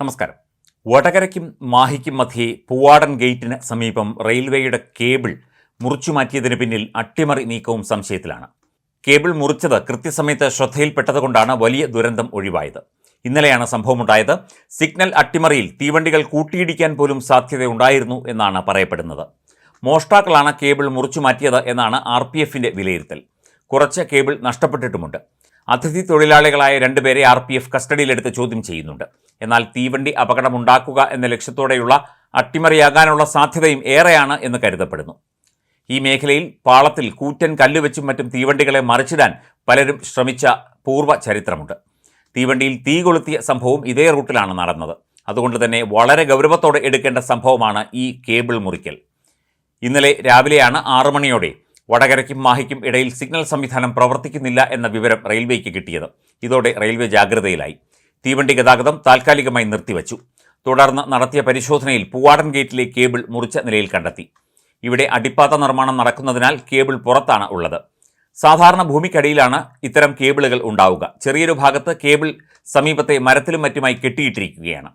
നമസ്കാരം. വടകരയ്ക്കും മാഹിക്കും മധ്യേ പൂവാടൻ ഗേറ്റിന് സമീപം റെയിൽവേയുടെ കേബിൾ മുറിച്ചു മാറ്റിയതിന് പിന്നിൽ അട്ടിമറി നീക്കവും സംശയത്തിലാണ്. കേബിൾ മുറിച്ചത് കൃത്യസമയത്ത് ശ്രദ്ധയിൽപ്പെട്ടതുകൊണ്ടാണ് വലിയ ദുരന്തം ഒഴിവായത്. ഇന്നലെയാണ് സംഭവമുണ്ടായത്. സിഗ്നൽ അട്ടിമറിയിൽ തീവണ്ടികൾ കൂട്ടിയിടിക്കാൻ പോലും സാധ്യതയുണ്ടായിരുന്നു എന്നാണ് പറയപ്പെടുന്നത്. മോഷ്ടാക്കളാണ് കേബിൾ മുറിച്ചു മാറ്റിയത് എന്നാണ് ആർ പി എഫിന്റെ വിലയിരുത്തൽ. കുറച്ച് കേബിൾ നഷ്ടപ്പെട്ടിട്ടുമുണ്ട്. അതിഥി തൊഴിലാളികളായ രണ്ടുപേരെ ആർ പി എഫ് കസ്റ്റഡിയിലെടുത്ത് ചോദ്യം ചെയ്യുന്നുണ്ട്. എന്നാൽ തീവണ്ടി അപകടമുണ്ടാക്കുക എന്ന ലക്ഷ്യത്തോടെയുള്ള അട്ടിമറിയാകാനുള്ള സാധ്യതയും ഏറെയാണ് എന്ന് കരുതപ്പെടുന്നു. ഈ മേഖലയിൽ പാളത്തിൽ കൂറ്റൻ കല്ലുവെച്ചും മറ്റും തീവണ്ടികളെ മറിച്ചിടാൻ പലരും ശ്രമിച്ച പൂർവ ചരിത്രമുണ്ട്. തീവണ്ടിയിൽ തീ കൊളുത്തിയ സംഭവം ഇതേ റൂട്ടിലാണ് നടന്നത്. അതുകൊണ്ട് തന്നെ വളരെ ഗൗരവത്തോടെ എടുക്കേണ്ട സംഭവമാണ് ഈ കേബിൾ മുറിക്കൽ. ഇന്നലെ രാവിലെയാണ് ആറു മണിയോടെ വടകരയ്ക്കും മാഹിക്കും ഇടയിൽ സിഗ്നൽ സംവിധാനം പ്രവർത്തിക്കുന്നില്ല എന്ന വിവരം റെയിൽവേക്ക് കിട്ടിയത്. ഇതോടെ റെയിൽവേ ജാഗ്രതയിലായി. തീവണ്ടി ഗതാഗതം താൽക്കാലികമായി നിർത്തിവച്ചു. തുടർന്ന് നടത്തിയ പരിശോധനയിൽ പൂവാടൻ ഗേറ്റിലെ കേബിൾ മുറിച്ച നിലയിൽ കണ്ടെത്തി. ഇവിടെ അടിപ്പാത നിർമ്മാണം നടക്കുന്നതിനാൽ കേബിൾ പുറത്താണ് ഉള്ളത്. സാധാരണ ഭൂമിക്കടിയിലാണ് ഇത്തരം കേബിളുകൾ ഉണ്ടാവുക. ചെറിയൊരു ഭാഗത്ത് കേബിൾ സമീപത്തെ മരത്തിലും മറ്റുമായി കെട്ടിയിട്ടിരിക്കുകയാണ്.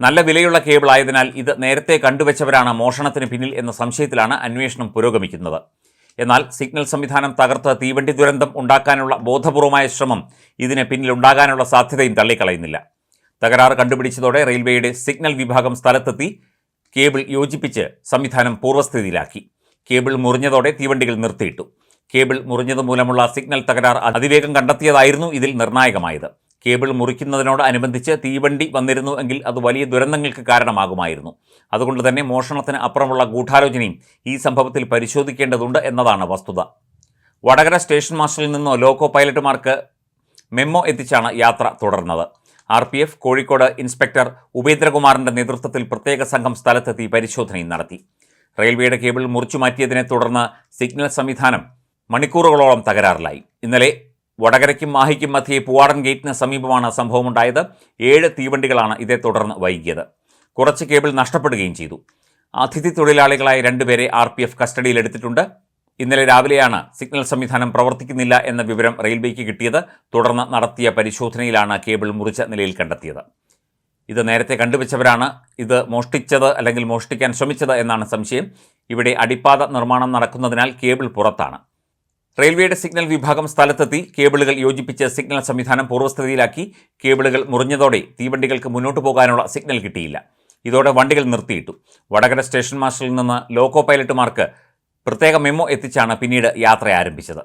നല്ല വിലയുള്ള കേബിൾ ആയതിനാൽ ഇത് നേരത്തെ കണ്ടുവച്ചവരാണ് മോഷണത്തിന് പിന്നിൽ എന്ന സംശയത്തിലാണ് അന്വേഷണം പുരോഗമിക്കുന്നത്. എന്നാൽ സിഗ്നൽ സംവിധാനം തകർത്ത് തീവണ്ടി ദുരന്തം ഉണ്ടാക്കാനുള്ള ബോധപൂർവമായ ശ്രമം ഇതിന് പിന്നിലുണ്ടാകാനുള്ള സാധ്യതയും തള്ളിക്കളയുന്നില്ല. തകരാറ് കണ്ടുപിടിച്ചതോടെ റെയിൽവേയുടെ സിഗ്നൽ വിഭാഗം സ്ഥലത്തെത്തി കേബിൾ യോജിപ്പിച്ച് സംവിധാനം പൂർവസ്ഥിതിയിലാക്കി. കേബിൾ മുറിഞ്ഞതോടെ തീവണ്ടികൾ നിർത്തിയിട്ടു. കേബിൾ മുറിഞ്ഞത് മൂലമുള്ള സിഗ്നൽ തകരാർ അതിവേഗം കണ്ടെത്തിയതായിരുന്നു ഇതിൽ നിർണായകമായത്. കേബിൾ മുറിക്കുന്നതിനോടനുബന്ധിച്ച് തീവണ്ടി വന്നിരുന്നു എങ്കിൽ അത് വലിയ ദുരന്തങ്ങൾക്ക് കാരണമാകുമായിരുന്നു. അതുകൊണ്ട് തന്നെ മോഷണത്തിന് അപ്പുറമുള്ള ഗൂഢാലോചനയും ഈ സംഭവത്തിൽ പരിശോധിക്കേണ്ടതുണ്ട് എന്നതാണ് വസ്തുത. വടകര സ്റ്റേഷൻ മാസ്റ്ററിൽ നിന്നോ ലോക്കോ പൈലറ്റുമാർക്ക് മെമ്മോ എത്തിച്ചാണ് യാത്ര തുടർന്നത്. R P F Kozhikode inspector ഉപേന്ദ്രകുമാറിന്റെ നേതൃത്വത്തിൽ പ്രത്യേക സംഘം സ്ഥലത്തെത്തി പരിശോധനയും നടത്തി. റെയിൽവേയുടെ കേബിൾ മുറിച്ചു മാറ്റിയതിനെ തുടർന്ന് സിഗ്നൽ സംവിധാനം മണിക്കൂറുകളോളം തകരാറിലായി. ഇന്നലെ വടകരയ്ക്കും മാഹിക്കും മധ്യേ പൂവാടൻ ഗേറ്റിന് സമീപമാണ് സംഭവമുണ്ടായത്. ഏഴ് തീവണ്ടികളാണ് ഇതേ തുടർന്ന് വൈകിയത്. കുറച്ച് കേബിൾ നഷ്ടപ്പെടുകയും ചെയ്തു. അതിഥി തൊഴിലാളികളായ രണ്ടുപേരെ ആർ പി എഫ് കസ്റ്റഡിയിലെടുത്തിട്ടുണ്ട് ഇന്നലെ രാവിലെയാണ് സിഗ്നൽ സംവിധാനം പ്രവർത്തിക്കുന്നില്ല എന്ന വിവരം റെയിൽവേക്ക് കിട്ടിയത്. തുടർന്ന് നടത്തിയ പരിശോധനയിലാണ് കേബിൾ മുറിച്ച നിലയിൽ കണ്ടെത്തിയത്. ഇത് നേരത്തെ കണ്ടുവച്ചവരാണ്. ഇത് മോഷ്ടിച്ചത് അല്ലെങ്കിൽ മോഷ്ടിക്കാൻ ശ്രമിച്ചത് എന്നാണ് സംശയം. ഇവിടെ അടിപ്പാത നിർമ്മാണം നടക്കുന്നതിനാൽ കേബിൾ പുറത്താണ്. റെയിൽവേയുടെ സിഗ്നൽ വിഭാഗം സ്ഥലത്തെത്തി കേബിളുകൾ യോജിപ്പിച്ച് സിഗ്നൽ സംവിധാനം പൂർവസ്ഥിതിയിലാക്കി. കേബിളുകൾ മുറിഞ്ഞതോടെ തീവണ്ടികൾക്ക് മുന്നോട്ട് പോകാനുള്ള സിഗ്നൽ കിട്ടിയില്ല. ഇതോടെ വണ്ടികൾ നിർത്തിയിട്ടു. വടകര സ്റ്റേഷൻ മാസ്റ്ററിൽ നിന്ന് ലോക്കോ പൈലറ്റുമാർക്ക് പ്രത്യേക മെമ്മോ എത്തിച്ചാണ് പിന്നീട് യാത്ര ആരംഭിച്ചത്.